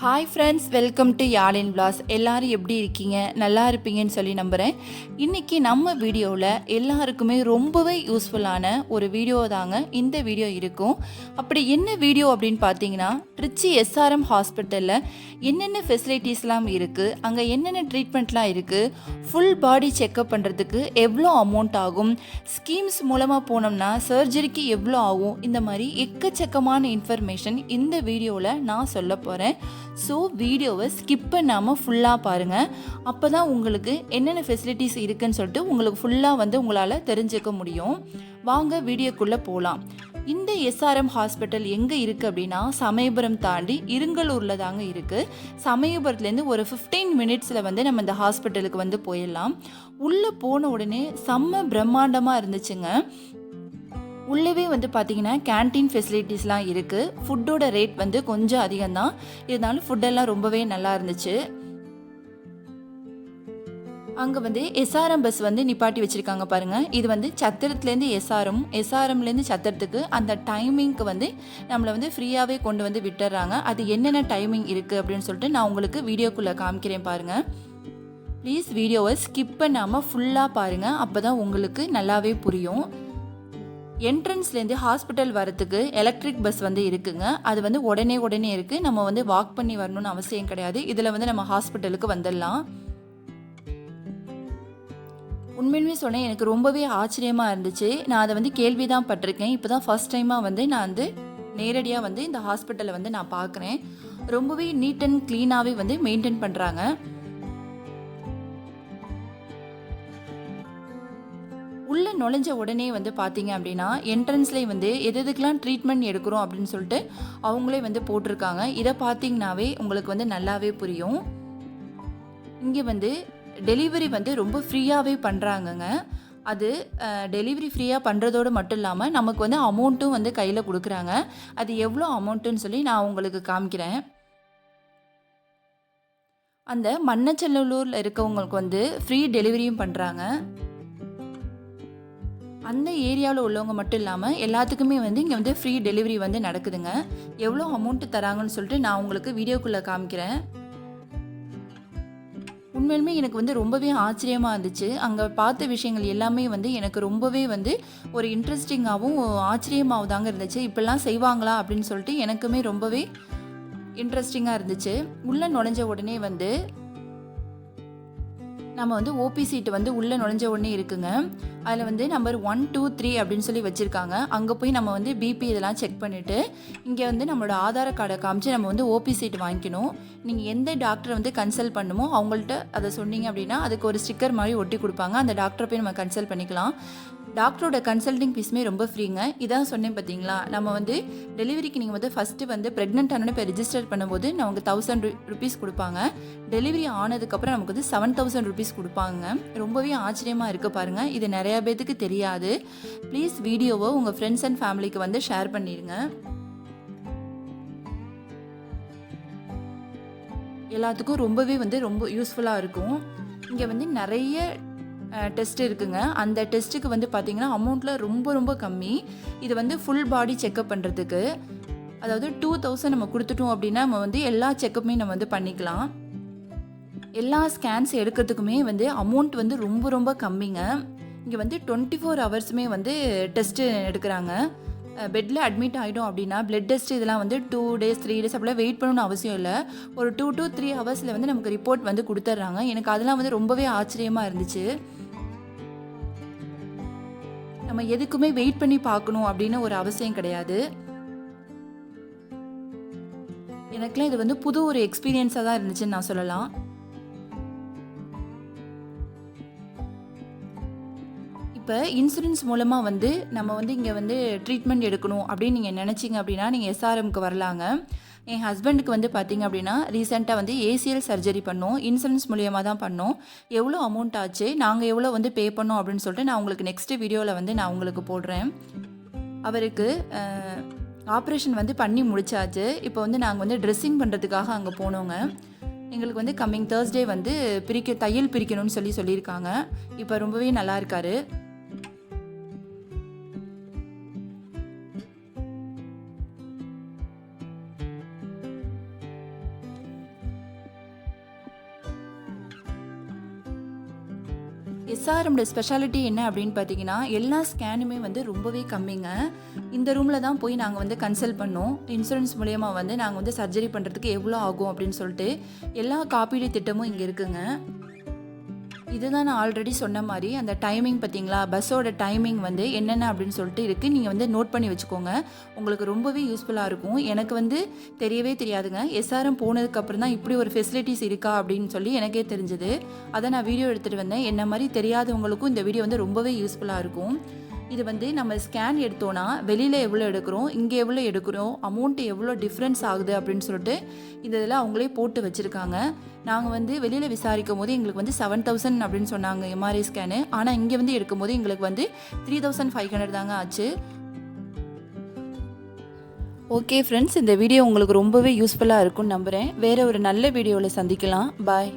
Hi friends welcome to யாழின் பிளாஸ் எல்லாரும் எப்படி இருக்கீங்க? நல்லா இருப்பீங்கன்னு சொல்லி நம்புகிறேன் இன்றைக்கி நம்ம வீடியோவில் எல்லாருக்குமே ரொம்பவே யூஸ்ஃபுல்லான ஒரு வீடியோ தாங்க இந்த வீடியோ இருக்கும். அப்படி என்ன வீடியோ அப்படின்னு பார்த்தீங்கன்னா ட்ரிச்சி எஸ்ஆர்எம் ஹாஸ்பிட்டலில் என்னென்ன ஃபெசிலிட்டிஸ்லாம் இருக்குது அங்கே என்னென்ன ட்ரீட்மெண்ட்லாம் இருக்குது ஃபுல் பாடி செக்கப் பண்ணுறதுக்கு எவ்வளோ அமௌண்ட் ஆகும் ஸ்கீம்ஸ் மூலமாக போனோம்னா சர்ஜரிக்கு எவ்வளோ ஆகும் இந்த மாதிரி எக்கச்சக்கமான இன்ஃபர்மேஷன் இந்த வீடியோவில் நான் சொல்ல போகிறேன் ஸோ வீடியோவை ஸ்கிப் பண்ணாமல் ஃபுல்லாக பாருங்கள் அப்போ தான் உங்களுக்கு என்னென்ன ஃபெசிலிட்டிஸ் இருக்குன்னு சொல்லிட்டு உங்களுக்கு ஃபுல்லாக வந்து உங்களால் தெரிஞ்சுக்க முடியும். வாங்க வீடியோக்குள்ளே போகலாம் இந்த எஸ்ஆர்எம் ஹாஸ்பிட்டல் எங்கே இருக்குது அப்படின்னா சமயபுரம் தாண்டி இருங்கலூரில் தாங்க இருக்குது சமயபுரத்துலேருந்து ஒரு ஃபிஃப்டீன் மினிட்ஸில் வந்து நம்ம இந்த ஹாஸ்பிட்டலுக்கு வந்து போயிடலாம். உள்ளே போன உடனே செம்ம பிரம்மாண்டமாக இருந்துச்சுங்க. உள்ளவே வந்து பார்த்தீங்கன்னா கேன்டீன் ஃபெசிலிட்டிஸ்லாம் இருக்குது ஃபுட்டோட ரேட் வந்து கொஞ்சம் அதிகம்தான். இருந்தாலும் ஃபுட்டெல்லாம் ரொம்பவே நல்லா இருந்துச்சு. அங்கே வந்து எஸ்ஆர்எம் பஸ் வந்து நிப்பாட்டி வச்சுருக்காங்க பாருங்கள் இது வந்து சத்திரத்துலேருந்து எஸ்ஆர்எம் எஸ்ஆர்எம்லேருந்து சத்திரத்துக்கு அந்த டைமிங்க்கு வந்து நம்மளை வந்து ஃப்ரீயாகவே கொண்டு வந்து விட்டுறாங்க. அது என்னென்ன டைமிங் இருக்குது அப்படின்னு சொல்லிட்டு நான் உங்களுக்கு வீடியோக்குள்ளே காமிக்கிறேன் பாருங்கள் ப்ளீஸ் வீடியோவை ஸ்கிப் பண்ணாமல் ஃபுல்லாக பாருங்கள் அப்போ தான் உங்களுக்கு நல்லாவே புரியும். என்ட்ரன்ஸ்லேருந்து ஹாஸ்பிட்டல் வரத்துக்கு எலக்ட்ரிக் பஸ் வந்து இருக்குங்க. அது வந்து உடனே உடனே இருக்குது நம்ம வந்து வாக் பண்ணி வரணும்னு அவசியம் கிடையாது. இதில் வந்து நம்ம ஹாஸ்பிட்டலுக்கு வந்துடலாம். உண்மையுமே சொன்னேன் எனக்கு ரொம்பவே ஆச்சரியமாக இருந்துச்சு. நான் அதை வந்து கேள்வி தான் பட்டிருக்கேன். இப்போ தான் ஃபஸ்ட் டைமாக வந்து நான் வந்து நேரடியாக வந்து இந்த ஹாஸ்பிட்டலை வந்து நான் பார்க்குறேன் ரொம்பவே நீட் அண்ட் க்ளீனாகவே வந்து மெயின்டைன் பண்ணுறாங்க நுழைஞ்ச உடனே வந்து பார்த்தீங்க அப்படின்னா என்ட்ரன்ஸ்லேயே வந்து எது எதுக்கெலாம் ட்ரீட்மெண்ட் எடுக்கிறோம் அப்படின்னு சொல்லிட்டு அவங்களே வந்து போட்டிருக்காங்க. இதை பார்த்தீங்கன்னாவே உங்களுக்கு வந்து நல்லாவே புரியும். இங்கே வந்து டெலிவரி வந்து ரொம்ப ஃப்ரீயாகவே பண்ணுறாங்கங்க அது டெலிவரி ஃப்ரீயாக பண்ணுறதோடு மட்டும் இல்லாமல் நமக்கு வந்து அமௌண்ட்டும் வந்து கையில் கொடுக்குறாங்க. அது எவ்வளோ அமௌண்ட்டுன்னு சொல்லி நான் உங்களுக்கு காமிக்கிறேன். அந்த மன்னச்செல்லூரில் இருக்கவங்களுக்கு வந்து ஃப்ரீ டெலிவரியும் பண்ணுறாங்க அந்த ஏரியாவில் உள்ளவங்க மட்டும் இல்லாமல் எல்லாத்துக்குமே வந்து இங்கே வந்து ஃப்ரீ டெலிவரி வந்து நடக்குதுங்க. எவ்வளோ அமௌண்ட்டு தராங்கன்னு சொல்லிட்டு நான் உங்களுக்கு வீடியோக்குள்ளே காமிக்கிறேன். உண்மையிலுமே எனக்கு வந்து ரொம்பவே ஆச்சரியமாக இருந்துச்சு. அங்கே பார்த்த விஷயங்கள் எல்லாமே வந்து எனக்கு ரொம்பவே வந்து ஒரு இன்ட்ரெஸ்டிங்காகவும் ஆச்சரியமாகவும் தாங்க இருந்துச்சு. இப்படிலாம் செய்வாங்களா அப்படின்னு சொல்லிட்டு எனக்குமே ரொம்பவே இன்ட்ரெஸ்டிங்காக இருந்துச்சு. உள்ளே நுழைஞ்ச உடனே வந்து நம்ம வந்து ஓபி சீட்டு வந்து உள்ளே நுழைஞ்ச உடனே இருக்குங்க. அதில் வந்து நம்பர் ஒன் டூ த்ரீ அப்படின்னு சொல்லி வச்சுருக்காங்க. அங்கே போய் நம்ம வந்து பிபி இதெல்லாம் செக் பண்ணிவிட்டு இங்கே வந்து நம்மளோட ஆதார கார்டை காமிச்சு நம்ம வந்து ஓபி சீட் வாங்கிக்கணும். நீங்கள் எந்த டாக்டரை வந்து கன்சல்ட் பண்ணுமோ அவங்கள்ட்ட அதை சொன்னீங்க அப்படின்னா அதுக்கு ஒரு ஸ்டிக்கர் மாதிரி ஒட்டி கொடுப்பாங்க. அந்த டாக்டரை போய் நம்ம கன்சல்ட் பண்ணிக்கலாம். டாக்டரோட கன்சல்டிங் ஃபீஸுமே ரொம்ப ஃப்ரீங்க இதான் சொன்னேன் பார்த்தீங்களா நம்ம வந்து டெலிவரிக்கு நீங்கள் வந்து ஃபஸ்ட்டு வந்து ப்ரெக்னென்ட் ஆனோட இப்போ ரெஜிஸ்டர் பண்ணும்போது நமக்கு தௌசண்ட் ருபீஸ் கொடுப்பாங்க. டெலிவரி ஆனதுக்கப்புறம் நமக்கு வந்து செவன் தௌசண்ட் ருபீஸ் கொடுப்பாங்க. ரொம்பவே ஆச்சரியமாக இருக்க பாருங்கள் இது நிறையா பேத்துக்கு தெரியாது. ப்ளீஸ் வீடியோவை உங்கள் ஃப்ரெண்ட்ஸ் அண்ட் ஃபேமிலிக்கு வந்து ஷேர் பண்ணிடுங்க எல்லாத்துக்கும் ரொம்பவே வந்து ரொம்ப யூஸ்ஃபுல்லாக இருக்கும். இங்கே வந்து நிறைய டெஸ்ட் இருக்குங்க. அந்த டெஸ்ட்டுக்கு வந்து பார்த்திங்கன்னா அமௌண்ட்டில் ரொம்ப ரொம்ப கம்மி. இது வந்து ஃபுல் பாடி செக்கப் பண்ணுறதுக்கு அதாவது டூ தௌசண்ட் நம்ம கொடுத்துட்டோம் அப்படின்னா நம்ம வந்து எல்லா செக்கப்புமே நம்ம வந்து பண்ணிக்கலாம். எல்லா ஸ்கேன்ஸ் எடுக்கிறதுக்குமே வந்து அமௌண்ட் வந்து ரொம்ப ரொம்ப கம்மிங்க. இங்கே வந்து டுவெண்ட்டி ஃபோர் ஹவர்ஸுமே வந்து டெஸ்ட்டு எடுக்கிறாங்க. பெட்டில் அட்மிட் ஆகிடும் அப்படின்னா பிளட் டெஸ்ட் இதெல்லாம் வந்து டூ டேஸ் த்ரீ டேஸ் அப்படிலாம் வெயிட் பண்ணணும்னு அவசியம் இல்லை. ஒரு டூ டூ த்ரீ ஹவர்ஸில் வந்து நமக்கு ரிப்போர்ட் வந்து கொடுத்துட்றாங்க எனக்கு அதெல்லாம் வந்து ரொம்பவே ஆச்சரியமாக இருந்துச்சு. நம்ம எதுக்குமே வெயிட் பண்ணி பார்க்கணும் அப்படின்னு ஒரு அவசியம் கிடையாது. எனக்குலாம் இது வந்து புது ஒரு எக்ஸ்பீரியன்ஸாக தான் இருந்துச்சுன்னு நான் சொல்லலாம். இப்போ இன்சூரன்ஸ் மூலமாக வந்து நம்ம வந்து இங்கே வந்து ட்ரீட்மெண்ட் எடுக்கணும் அப்படின்னு நீங்கள் நினச்சிங்க அப்படின்னா நீங்கள் எஸ்ஆர்எம்க்கு வரலாங்க. என் ஹஸ்பண்டுக்கு வந்து பார்த்தீங்க அப்படின்னா ரீசெண்டாக வந்து ஏசிஎல் சர்ஜரி பண்ணோம். இன்சூரன்ஸ் மூலியமாக தான் பண்ணோம். எவ்வளோ அமௌண்ட் ஆச்சு? நாங்கள் எவ்வளோ வந்து பே பண்ணோம் அப்படின்னு சொல்லிட்டு நான் உங்களுக்கு நெக்ஸ்ட்டு வீடியோவில் வந்து நான் உங்களுக்கு போடுறேன். அவருக்கு ஆப்ரேஷன் வந்து பண்ணி முடிச்சாச்சு. இப்போ வந்து நாங்கள் வந்து ட்ரெஸ்ஸிங் பண்ணுறதுக்காக அங்கே போனோங்க. எங்களுக்கு வந்து கம்மிங் தேர்ஸ்டே வந்து பிரிக்க தையல் பிரிக்கணும்னு சொல்லி சொல்லியிருக்காங்க. இப்போ ரொம்பவே நல்லா இருக்காரு. எஸ்ஆர்எம்ட ஸ்பெஷாலிட்டி என்ன அப்படின்னு பார்த்தீங்கன்னா எல்லா ஸ்கேனுமே வந்து ரொம்பவே கம்மிங்க. இந்த ரூமில் தான் போய் நாங்கள் வந்து கன்சல்ட் பண்ணோம். இன்சூரன்ஸ் மூலயமா வந்து நாங்கள் வந்து சர்ஜரி பண்ணுறதுக்கு எவ்வளோ ஆகும் அப்படின்னு சொல்லிட்டு எல்லா காப்பீடு திட்டமும் இங்கே இருக்குங்க. இதுதான் நான் ஆல்ரெடி சொன்ன மாதிரி அந்த டைமிங் பார்த்தீங்களா? பஸ்ஸோட டைமிங் வந்து என்னென்ன அப்படின்னு சொல்லிட்டு இருக்குது நீங்கள் வந்து நோட் பண்ணி வச்சுக்கோங்க. உங்களுக்கு ரொம்பவே யூஸ்ஃபுல்லாக இருக்கும். எனக்கு வந்து தெரியவே தெரியாதுங்க. எஸ்ஆர்எம் போனதுக்கப்புறம் தான் இப்படி ஒரு ஃபெசிலிட்டிஸ் இருக்கா அப்படின்னு சொல்லி எனக்கே தெரிஞ்சது. அதை நான் வீடியோ எடுத்துகிட்டு வந்தேன். என்ன மாதிரி தெரியாதவங்களுக்கும் இந்த வீடியோ வந்து ரொம்பவே யூஸ்ஃபுல்லாக இருக்கும். இது வந்து நம்ம ஸ்கேன் எடுத்தோன்னா வெளியில் எவ்வளோ எடுக்கிறோம் இங்கே எவ்வளோ எடுக்கிறோம் அமௌண்ட் எவ்வளோ டிஃப்ரென்ஸ் ஆகுது அப்படின்னு சொல்லிட்டு இந்த இதில் அவங்களே போட்டு வச்சுருக்காங்க. நாங்கள் வந்து வெளியில் விசாரிக்கும் போது எங்களுக்கு வந்து செவன் தௌசண்ட் அப்படின்னு சொன்னாங்க எம்ஆர்ஐ ஸ்கேனு ஆனால் இங்கே வந்து எடுக்கும்போது எங்களுக்கு வந்து த்ரீ தௌசண்ட் ஃபைவ் ஹண்ட்ரட் தாங்க ஆச்சு. ஓகே ஃப்ரெண்ட்ஸ் இந்த வீடியோ உங்களுக்கு ரொம்பவே யூஸ்ஃபுல்லாக இருக்கும்னு நம்புகிறேன் வேறு ஒரு நல்ல வீடியோவில் சந்திக்கலாம். பாய்